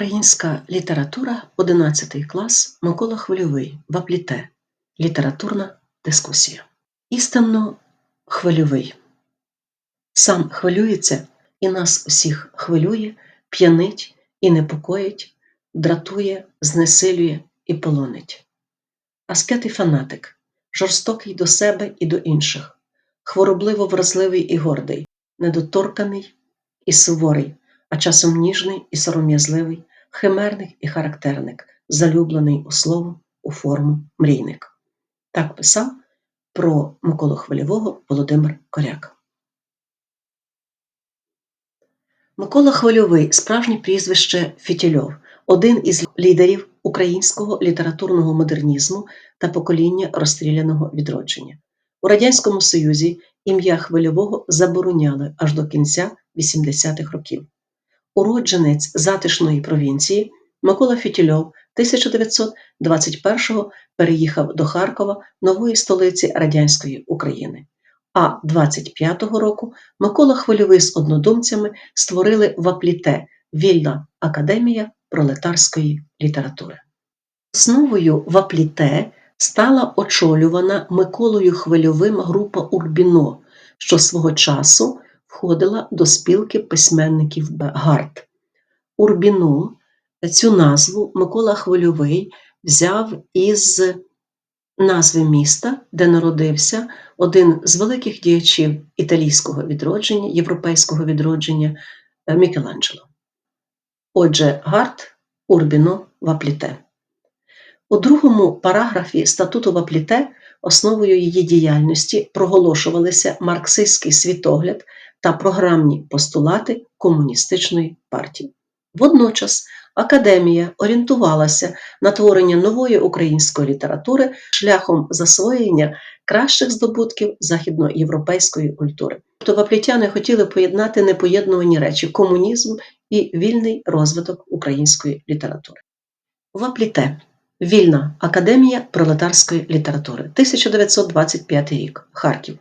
Українська література, 11 клас, Микола Хвильовий, Вапліте. Літературна дискусія. Істинно хвильовий. Сам хвилюється і нас усіх хвилює, п'янить і непокоїть, дратує, знесилює і полонить. Аскет і фанатик, жорстокий до себе і до інших, хворобливо вразливий і гордий, недоторканий і суворий, а часом ніжний і сором'язливий, химерник і характерник, залюблений у слово, у форму, мрійник. Так писав про Миколу Хвильового Володимир Коряк. Микола Хвильовий справжнє прізвище Фітільов, один із лідерів українського літературного модернізму та покоління розстріляного відродження. У Радянському Союзі ім'я Хвильового забороняли аж до кінця 80-х років. Уродженець затишної провінції Микола Фітільов 1921-го переїхав до Харкова, нової столиці радянської України. А 25-го року Микола Хвильовий з однодумцями створили в Апліте Вільна академія пролетарської літератури. Основою в Апліте стала очолювана Миколою Хвильовим група Урбіно, що свого часу входила до спілки письменників Гард. Урбіно цю назву Микола Хвильовий взяв із назви міста, де народився один з великих діячів італійського відродження, європейського відродження е, Мікеланджело. Отже, Гарт Урбіно Вапліте. У другому параграфі статуту Вапліте основою її діяльності проголошувалися марксистський світогляд та програмні постулати комуністичної партії. Водночас академія орієнтувалася на творення нової української літератури шляхом засвоєння кращих здобутків західноєвропейської культури. Тобто ваплітяни хотіли поєднати непоєднувані речі комунізм і вільний розвиток української літератури. Вапліте Вільна академія пролетарської літератури 1925 рік Харків.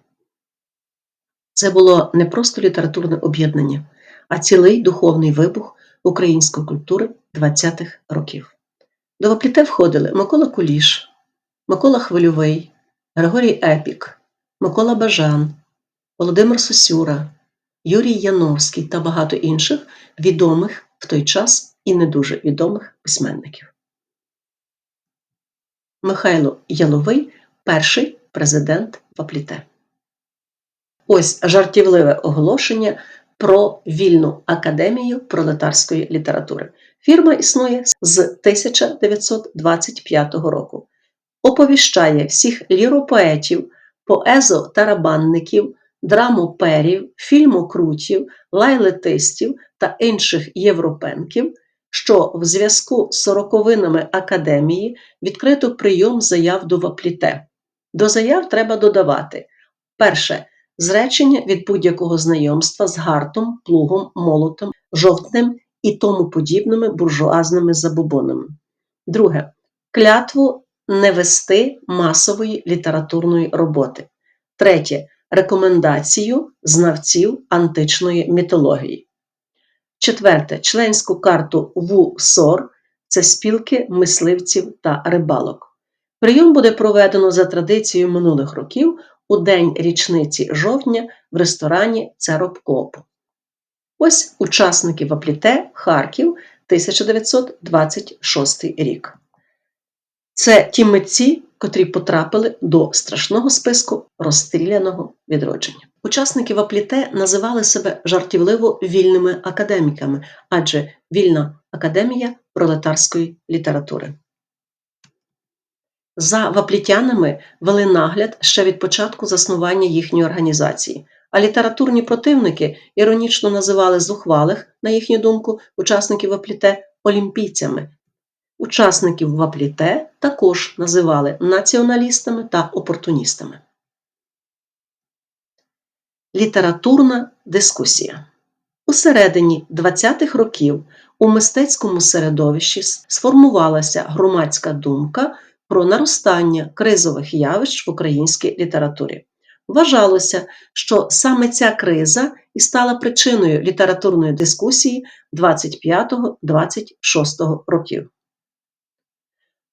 Це було не просто літературне об'єднання, а цілий духовний вибух української культури 20-х років. До Вапліте входили Микола Куліш, Микола Хвильовий, Григорій Епік, Микола Бажан, Володимир Сосюра, Юрій Яновський та багато інших відомих в той час і не дуже відомих письменників. Михайло Яловий перший президент Вапліте. Ось жартівливе оголошення про вільну академію пролетарської літератури. Фірма існує з 1925 року. Оповіщає всіх ліропоетів, поезо-тарабанників, драмоперів, фільмокрутів, лайлетистів та інших європенків, що в зв'язку з сороковинами академії відкрито прийом заяв до Вапліте. До заяв треба додавати перше зречення від будь-якого знайомства з гартом, плугом, молотом, жовтнем і тому подібними буржуазними забобонами. Друге. Клятву не вести масової літературної роботи. Третє. Рекомендацію знавців античної мітології. Четверте. Членську карту ВУСОР це спілки мисливців та рибалок. Прийом буде проведено за традицією минулих років у день річниці жовтня в ресторані Церопкопу. Ось учасники Вапліте Харків 1926 рік. Це ті митці, котрі потрапили до страшного списку розстріляного відродження. Учасники Вапліте називали себе жартівливо вільними академіками, адже вільна академія пролетарської літератури. За ваплітянами вели нагляд ще від початку заснування їхньої організації, а літературні противники іронічно називали зухвалих, на їхню думку, учасників вапліте олімпійцями. Учасників вапліте також називали націоналістами та опортуністами. Літературна дискусія у середині 20-х років у мистецькому середовищі сформувалася громадська думка про наростання кризових явищ в українській літературі. Вважалося, що саме ця криза і стала причиною літературної дискусії 25-26 років.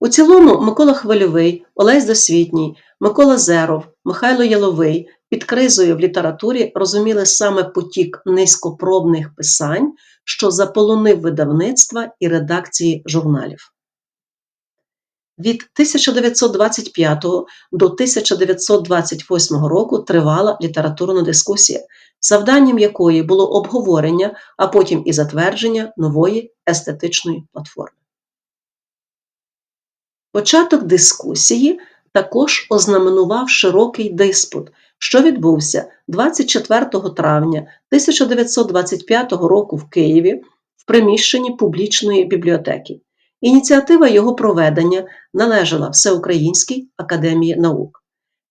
У цілому Микола Хвильовий, Олесь Досвітній, Микола Зеров, Михайло Яловий під кризою в літературі розуміли саме потік низькопробних писань, що заполонив видавництва і редакції журналів. Від 1925 до 1928 року тривала літературна дискусія, завданням якої було обговорення, а потім і затвердження нової естетичної платформи. Початок дискусії також ознаменував широкий диспут, що відбувся 24 травня 1925 року в Києві в приміщенні публічної бібліотеки. Ініціатива його проведення належала Всеукраїнській академії наук.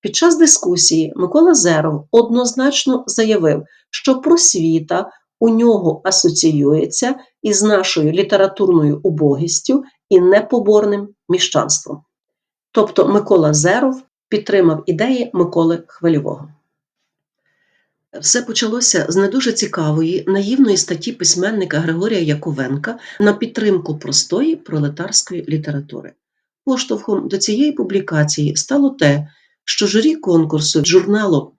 Під час дискусії Микола Зеров однозначно заявив, що просвіта у нього асоціюється із нашою літературною убогістю і непоборним міщанством. Тобто Микола Зеров підтримав ідеї Миколи Хвильового. Все почалося з не дуже цікавої наївної статті письменника Григорія Яковенка на підтримку простої пролетарської літератури. Поштовхом до цієї публікації стало те, що журі конкурсу журналу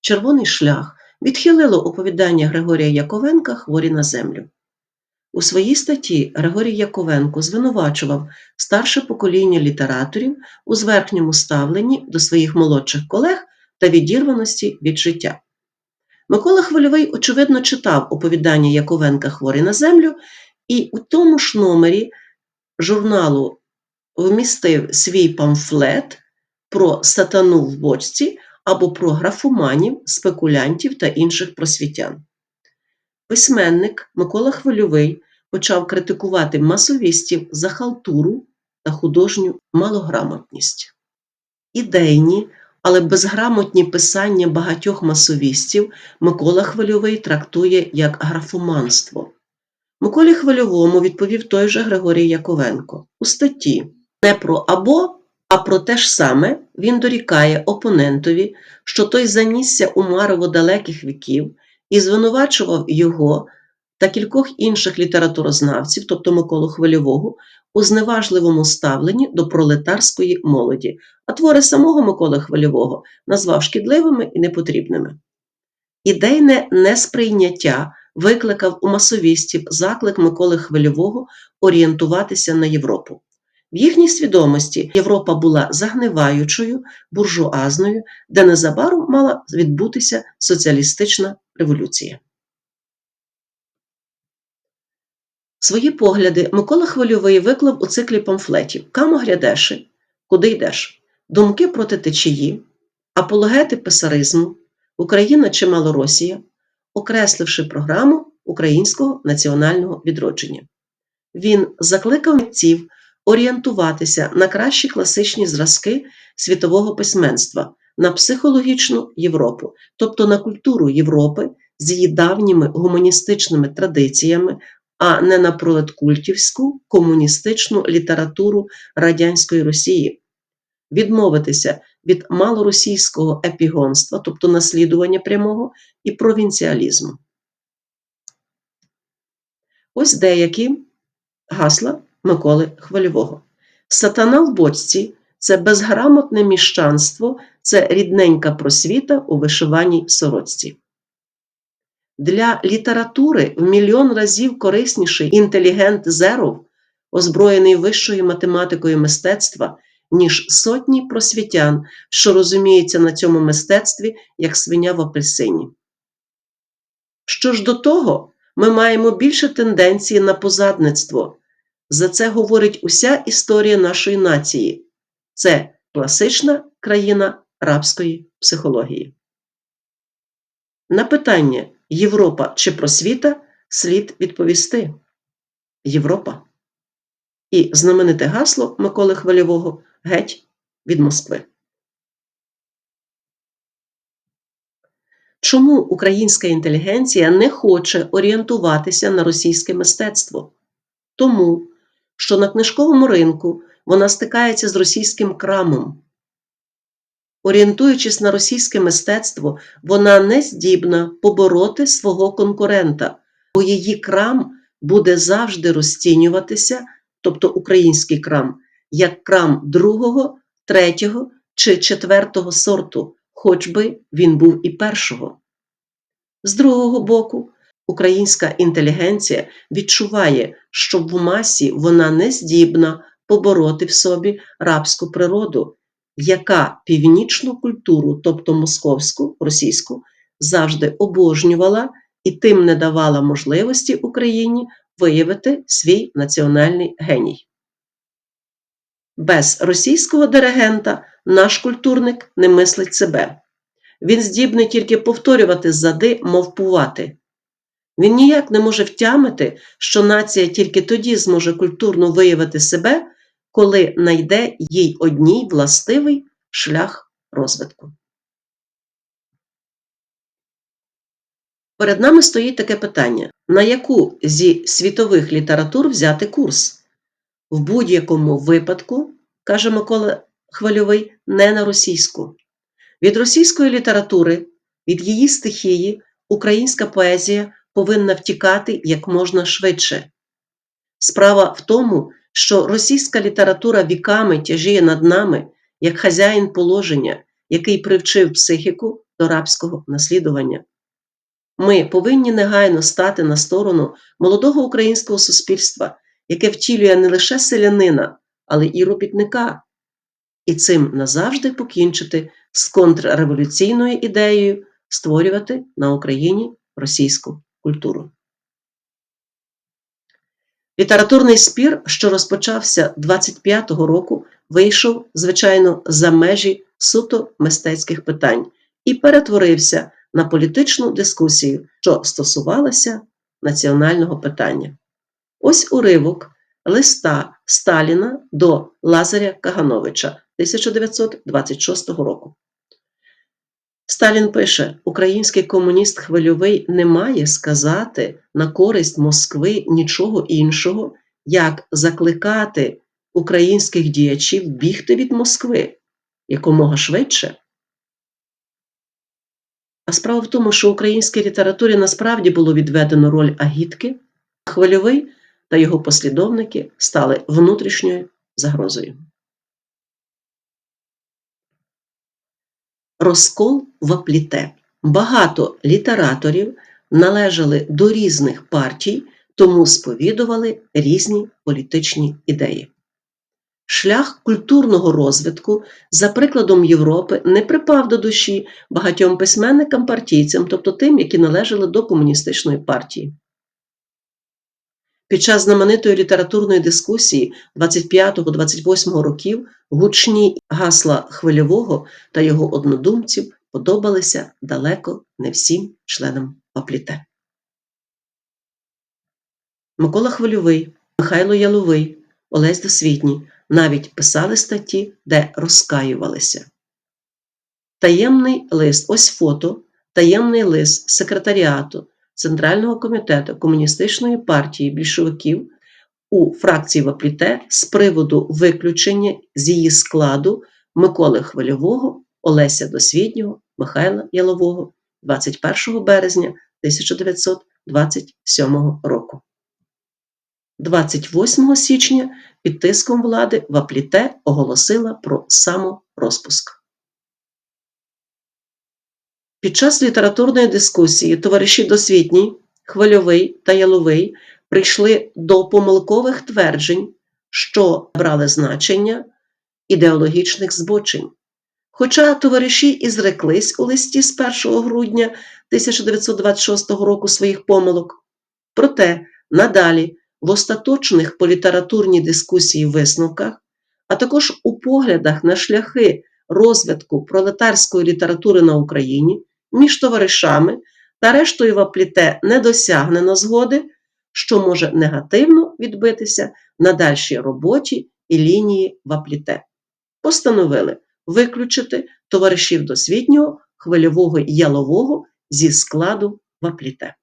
Червоний шлях відхилило оповідання Григорія Яковенка Хворі на землю. У своїй статті Григорій Яковенко звинувачував старше покоління літераторів у зверхньому ставленні до своїх молодших колег та відірваності від життя. Микола Хвильовий, очевидно, читав оповідання Яковенка Хворий на землю, і у тому ж номері журналу вмістив свій памфлет про сатану в бочці або про графоманів, спекулянтів та інших просвітян. Письменник Микола Хвильовий почав критикувати масовістів за халтуру та художню малограмотність. Ідейні, але безграмотні писання багатьох масовістів Микола Хвильовий трактує як графоманство. Миколі Хвильовому відповів той же Григорій Яковенко у статті не про або, а про те ж саме він дорікає опонентові, що той занісся у марево далеких віків і звинувачував його та кількох інших літературознавців, тобто Миколу Хвильового, у зневажливому ставленні до пролетарської молоді, а твори самого Миколи Хвильового назвав шкідливими і непотрібними. Ідейне несприйняття викликав у масовістів заклик Миколи Хвильового орієнтуватися на Європу. В їхній свідомості Європа була загниваючою, буржуазною, де незабаром мала відбутися соціалістична революція. Свої погляди Микола Хвильовий виклав у циклі памфлетів Камо грядеши, Куди йдеш? Думки проти течії, апологети писаризму, Україна чи Малоросія, окресливши програму українського національного відродження. Він закликав митців орієнтуватися на кращі класичні зразки світового письменства, на психологічну Європу, тобто на культуру Європи з її давніми гуманістичними традиціями, а не на пролеткультівську комуністичну літературу Радянської Росії, відмовитися від малоросійського епігонства, тобто наслідування прямого і провінціалізму. Ось деякі гасла Миколи Хвильового. Сатана в бочці це безграмотне міщанство, це рідненька просвіта у вишиваній сорочці. Для літератури в мільйон разів корисніший інтелігент Зеров, озброєний вищою математикою мистецтва, ніж сотні просвітян, що розуміються на цьому мистецтві як свиня в апельсині. Що ж до того, ми маємо більше тенденції на позадництво. За це говорить уся історія нашої нації. Це класична країна рабської психології. На питання Європа чи просвіта слід відповісти Європа. І знамените гасло Миколи Хвильового геть від Москви. Чому українська інтелігенція не хоче орієнтуватися на російське мистецтво? Тому, що на книжковому ринку вона стикається з російським крамом. орієнтуючись на російське мистецтво, вона не здібна побороти свого конкурента, бо її крам буде завжди розцінюватися, тобто український крам, як крам другого, третього чи четвертого сорту, хоч би він був і першого. З другого боку, українська інтелігенція відчуває, що в масі вона не здібна побороти в собі рабську природу, яка північну культуру, тобто московську, російську, завжди обожнювала і тим не давала можливості Україні виявити свій національний геній. Без російського диригента наш культурник не мислить себе. Він здібний тільки повторювати зади, мовпувати. Він ніяк не може втямити, що нація тільки тоді зможе культурно виявити себе, коли найде їй одній властивий шлях розвитку. Перед нами стоїть таке питання: на яку зі світових літератур взяти курс? В будь-якому випадку, каже Микола Хвильовий, не на російську. Від російської літератури, від її стихії, українська поезія повинна втікати як можна швидше. Справа в тому, що російська література віками тяжіє над нами як хазяїн положення, який привчив психіку до рабського наслідування. Ми повинні негайно стати на сторону молодого українського суспільства, яке втілює не лише селянина, але і робітника, і цим назавжди покінчити з контрреволюційною ідеєю створювати на Україні російську культуру. Літературний спір, що розпочався 25-го року, вийшов, звичайно, за межі суто мистецьких питань і перетворився на політичну дискусію, що стосувалася національного питання. Ось уривок листа Сталіна до Лазаря Кагановича 1926 року. Сталін пише: Український комуніст хвильовий не має сказати на користь Москви нічого іншого, як закликати українських діячів бігти від Москви якомога швидше. А справа в тому, що українській літературі насправді було відведено роль агітки, хвильовий та його послідовники стали внутрішньою загрозою. Розкол в апліте. Багато літераторів належали до різних партій, тому сповідували різні політичні ідеї. Шлях культурного розвитку, за прикладом Європи, не припав до душі багатьом письменникам-партійцям, тобто тим, які належали до комуністичної партії. Під час знаменитої літературної дискусії 25-28 років гучні гасла Хвильового та його однодумців подобалися далеко не всім членам Папліте. Микола Хвильовий, Михайло Яловий, Олесь Досвітній навіть писали статті, де розкаювалися. Таємний лист, ось фото, таємний лист секретаріату Центрального комітету Комуністичної партії більшовиків у фракції Вапліте з приводу виключення з її складу Миколи Хвильового, Олеся Досвітнього, Михайла Ялового 21 березня 1927 року. 28 січня під тиском влади Вапліте оголосила про саморозпуск. Під час літературної дискусії товариші Досвітній, Хвильовий та Яловий прийшли до помилкових тверджень, що брали значення ідеологічних збочень. Хоча товариші і зреклись у листі з 1 грудня 1926 року своїх помилок, проте надалі в остаточних по літературній дискусії висновках, а також у поглядах на шляхи розвитку пролетарської літератури на Україні між товаришами та рештою вапліте не досягнено згоди, що може негативно відбитися на дальшій роботі і лінії вапліте. Постановили виключити товаришів досвітнього, хвильового ялового зі складу вапліте.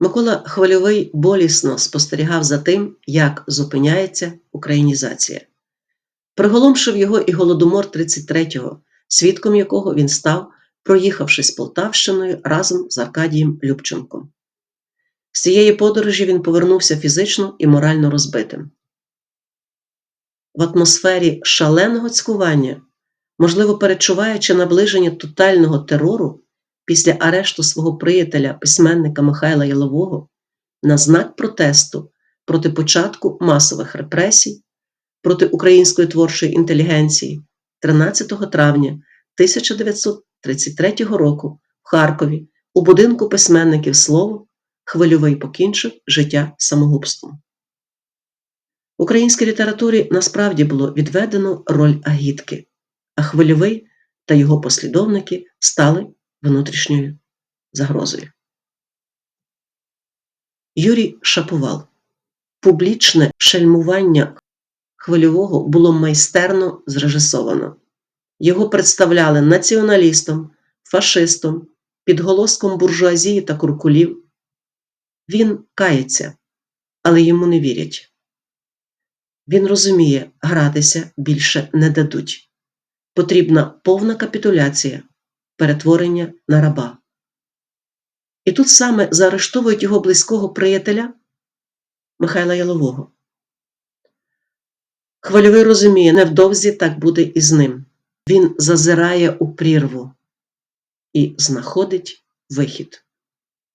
Микола Хвильовий болісно спостерігав за тим, як зупиняється українізація. Приголомшив його і голодомор 33-го, свідком якого він став, проїхавшись Полтавщиною разом з Аркадієм Любченком. З цієї подорожі він повернувся фізично і морально розбитим. В атмосфері шаленого цькування, можливо, перечуваючи наближення тотального терору після арешту свого приятеля, письменника Михайла Ялового, на знак протесту проти початку масових репресій проти української творчої інтелігенції 13 травня 1933 року в Харкові у будинку письменників Слово Хвильовий покінчив життя самогубством. В українській літературі насправді було відведено роль агітки, а хвильовий та його послідовники стали внутрішньою загрозою. Юрій Шаповал Публічне шельмування хвильового було майстерно зрежисовано. Його представляли націоналістом, фашистом, підголоском буржуазії та куркулів. Він кається, але йому не вірять. Він розуміє, гратися більше не дадуть. Потрібна повна капітуляція, перетворення на раба. І тут саме заарештовують його близького приятеля Михайла Ялового. Хвильовий розуміє, невдовзі так буде і з ним. Він зазирає у прірву і знаходить вихід,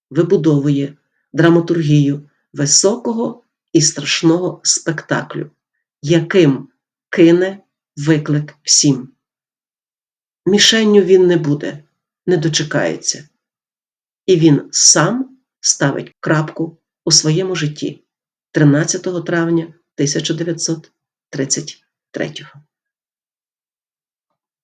вибудовує драматургію високого і страшного спектаклю, яким кине виклик всім. Мішенню він не буде, не дочекається, і він сам ставить крапку у своєму житті 13 травня 1933